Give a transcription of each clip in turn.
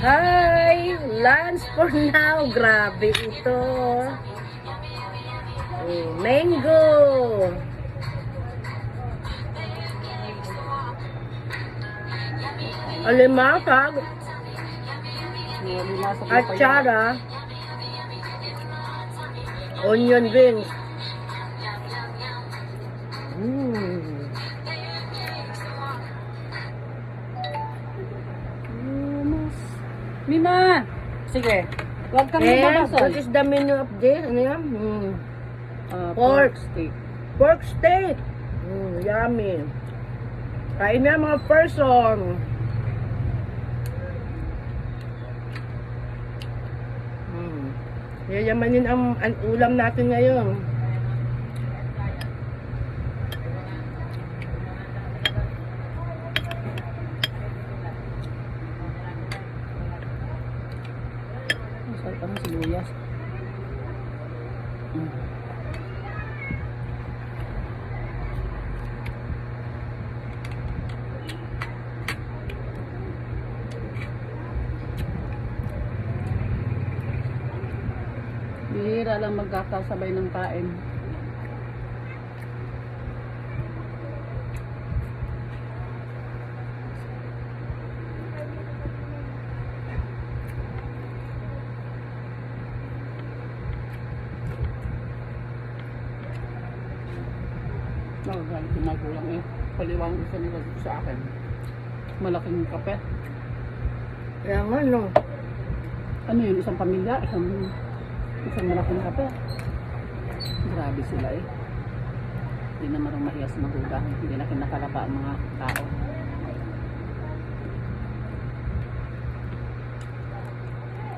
Hi! Lunch for now. Grabe ito. Oh, mango. Alimasag. Atsara. Onion rings. Mima! Sige. Huwag kang mababasol. what is the menu of this? Ano yan? Mm. Ah, Pork. steak. Pork steak. Mm, yummy. Kain na mga person. Mm. Yayamanin ang, ang ulam natin ngayon. Masarap ang sibuyas. Mm. Bihira lang magkakasabay ng kain. Galing yung magulang eh. Paliwanag gusto nila sa akin. Malaking kape. Kaya nga, no. Ano yun, isang pamilya, isang, isang malaking kape. Grabe sila eh. Hindi na marunong mahiyas magulang. Hindi na kinakalapa ang mga tao.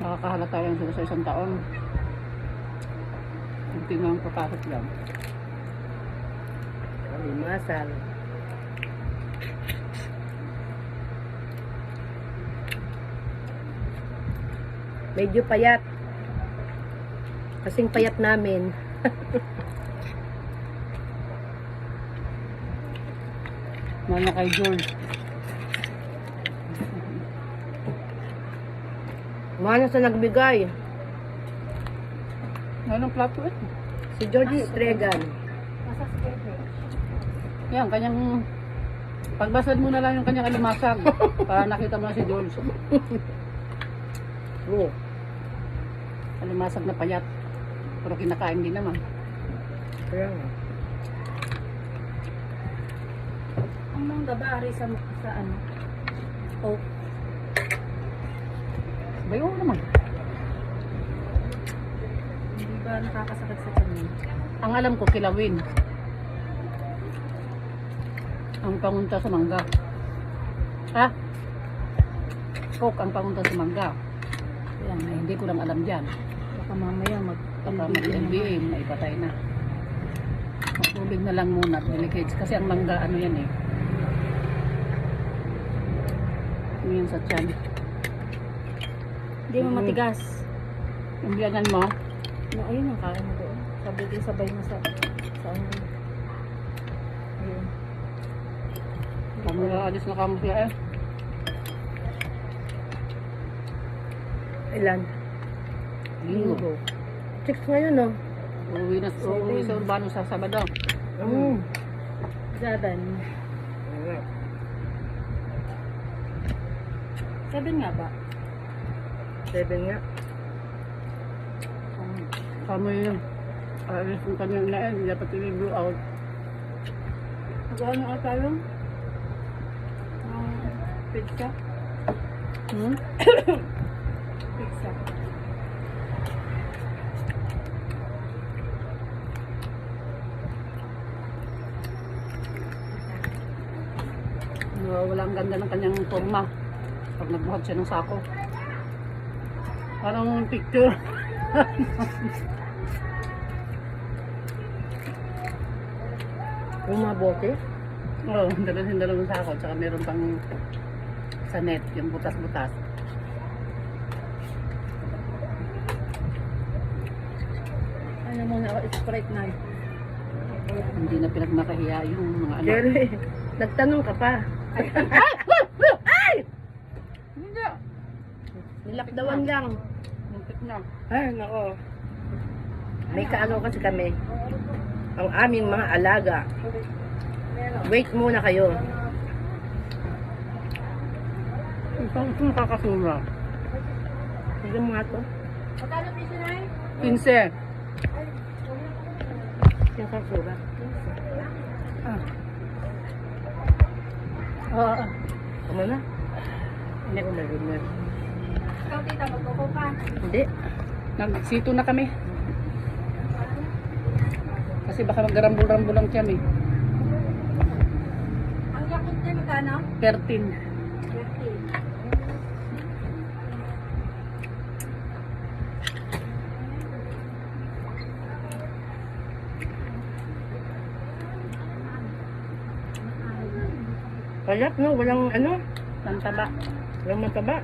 Nakakahalata yan sila sa isang taon. Hindi nga ang papakot lang. Limasal. Medyo payat. Kasing payat namin. Mana kay George. Mana sa nagbigay? Anong plato eh? Si Georgie Tregan. Yan, kanyang... Pagbasad mo na lang yung kanyang alimasag para nakita mo na si George. Oh. Alimasag na payat. Pero kinakain din naman. Kaya nga. Ang mangga ba ari sa, sa ano? Oh, Bayo naman. hindi ba nakakasakit sa tiyan? Ang alam ko, kilawin. Ang pangunta sa mangga. Ha? Coke ang pangunta sa mangga. Yan, eh, hindi ko lang alam dyan. Baka mamaya mag Baka mag-LBA, maipatay na. Magtubig na lang muna, delicate. Kasi ang mangga, ano yan eh. Ano yan sa tiyan. Hindi mo matigas. Yung biyanan mo, No, ayun ang kain mo doon. Sabi ko sabay mo sa sa ano. Ayun. Kami alis na kamo siya eh. Ilan? Linggo. Six ngayon, no? Uuwi na uuwi sa Urbano sa Sabado. Mm. Seven. Seven nga ba? Seven nga. Kamo yun. Alis kung kami ang naen, dapat i-blow out. Magkano nga tayo? Pizza? Hmm? Pizza. Wala ang ganda ng kanyang forma. Pag nagbuhat siya ng sako. Parang picture. Yung mga bote. Oo, oh, dalawin dalawang sako. Tsaka meron pang sa net, yung butas-butas. Ano muna ako, Sprite na. Hindi na pinagmakahiya yung mga ano. Jerry, nagtanong ka pa. Hindi. Nilakdawan lang. Muntik na. Ay, nako. May kaano kasi kami. Ang aming mga alaga. Wait muna kayo. Isang ito nakakasura. Sige mo nga to. 15. Yung kasura. Ah. Oo. Tama na. Hindi ko narinig. Hindi. Nagsito na kami. Kasi baka maggarambol-rambol lang eh. Ang yakot niya magkano? 13. Kalat no, walang ano, Ang taba. walang mataba.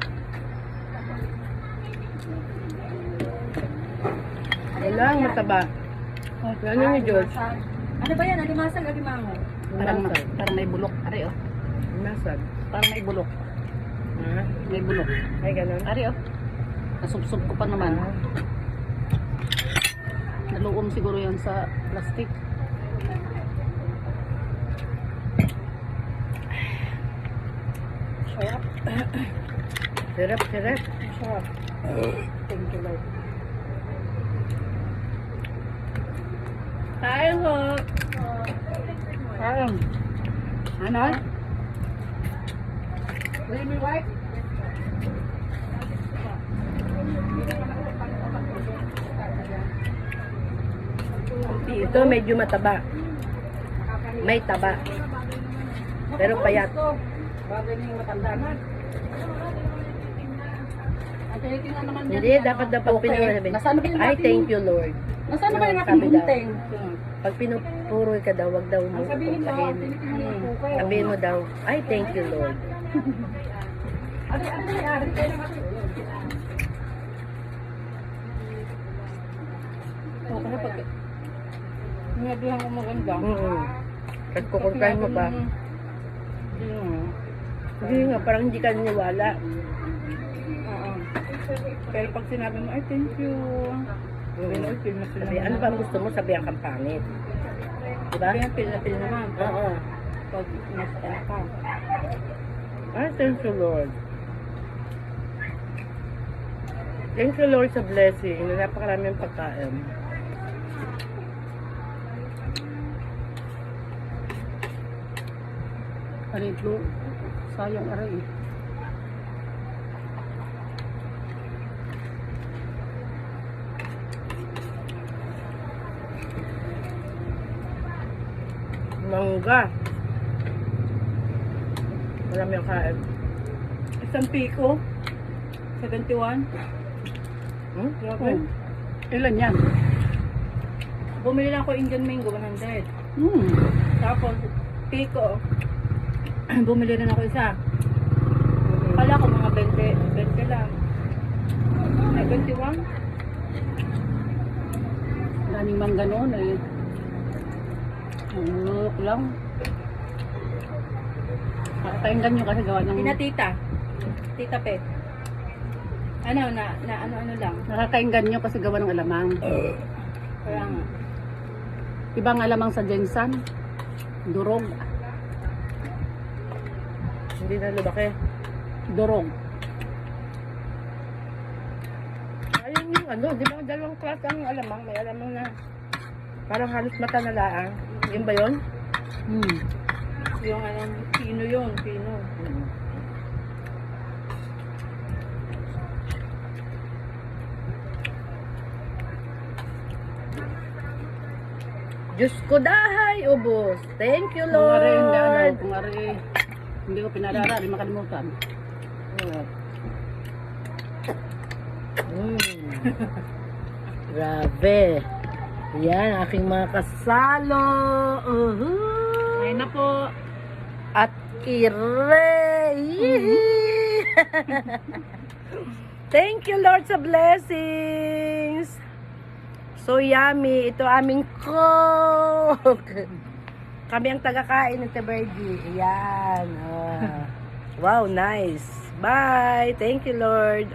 Walang mataba. Ano ni George? Ano ba yan? Alimasag, alimango. Parang, Nasag. parang may bulok. Ari oh. Nasag. Parang may bulok. Ha? May bulok. Ay, ganun. Ari oh. Nasubsob ko pa naman. Ah. Naluom siguro yan sa plastic. Sarap. Sirap, sirap. Sarap. Thank you, Lord. Tayo ho. Parang. Ano? Will me wipe? Ito medyo mataba. May taba. Pero payat. Bagay na yung matanda na. Ang tinitingnan naman yan. Hindi, dapat dapat Okay. Nasaan yung Ay, thank you, Lord. Nasaan na ba yung daw. gunting? Pag pinupuroy ka daw, wag daw mo Ang sabihin mo, pagkain. tinitingnan mo Hmm. po kayo. Sabihin mo daw, ay, thank you, Lord. Ano ano nangyari? Kaya naman. Oo, kasi pag Sinabihan ko maganda. Mm At kukuntahin mo pa. Hindi nga. Hindi nga, parang hindi ka niniwala. Oo. Pero pag sinabi mo, ay thank you. Sabi ay feel na Sabi, ano ba ang gusto mo? Sabihan kang pangit. Diba? Sabi feel na naman. Oo. Pag nasa ka. Ay, thank you, Lord. Thank you, Lord, sa blessing. Na napakaraming pagkain. Aritlo. Sayang aray eh. Mangga. Marami ang kain. Isang piko. 71. Hmm? Grabe. Oh. Ilan yan? Bumili lang ako Indian mango, 100. Hmm. Tapos, pico. Bumili rin ako isa. Kala ko mga 20, 20 lang. Ay, 21. Daming mang ganon eh. Look lang. Nakakainggan nyo kasi gawa ng... Pinatita. Tita Pet. Ano, na, na ano, ano lang. Nakakainggan nyo kasi gawa ng alamang. Kaya nga. Ibang alamang sa Jensan. Durog. Hindi na lumaki. Durog. Ayun yung ano, di ba dalawang klase ang alamang. May alamang na parang halos mata na laang. Yun ba yun? Hmm. Yung ano, pino yun, pino. Diyos ko dahay, ubos. Thank you, Kung ari, hindi ano, Lord. kung hindi ko pinalala, di makalimutan. Mm. Grabe. Yan, aking mga kasalo. Uh-huh. Ayun na po. At kire. Yee! Thank you, Lord, sa blessings. So yummy. Ito aming cook. Kami ang tagakain ng Tebergy. Yan. Ah. Wow, nice. Bye. Thank you, Lord.